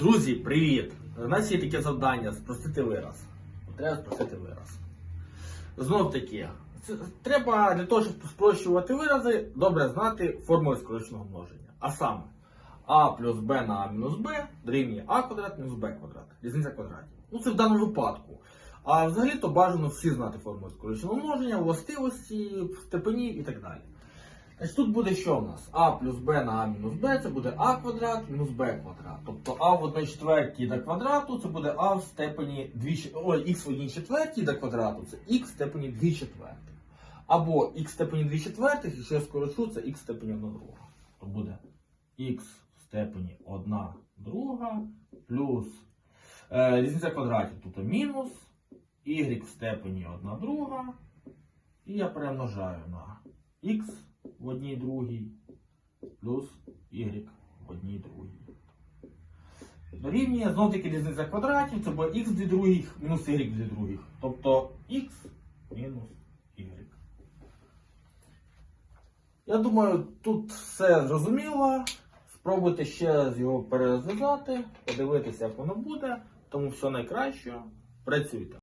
Друзі, привіт! У нас є таке завдання спростити вираз. Треба спростити вираз. Знов таки, треба для того, щоб спрощувати вирази, добре знати формули скороченого множення. А саме а плюс b на а мінус b дорівнює а квадрат мінус b квадрат. Різниця квадратів. Ну це в даному випадку. А взагалі то бажано всі знати формули скороченого множення, властивості, степенів і так далі. Значить, тут буде що в нас? А плюс Б на А мінус Б, це буде А квадрат мінус Б квадрат. Тобто А в 1 четвертій до квадрату, це буде А в степені 2, ой, х в 1 четвертій до квадрату, це х в степені 2 четвертих. Або х в степені 2 четвертих, якщо я скорочу, це х в степені 1 друга. То буде х в степені 1 друга плюс е, різниця квадратів, тут мінус y в степені 1 друга. І я перемножаю на х в одній другій плюс y в одній другій. Дорівнює знов таки різниця квадратів, це буде х в дві других мінус y в дві других. Тобто х мінус y. Я думаю, тут все зрозуміло. Спробуйте ще раз його перезв'язати, подивитися, як воно буде. Тому все найкраще. Працюйте.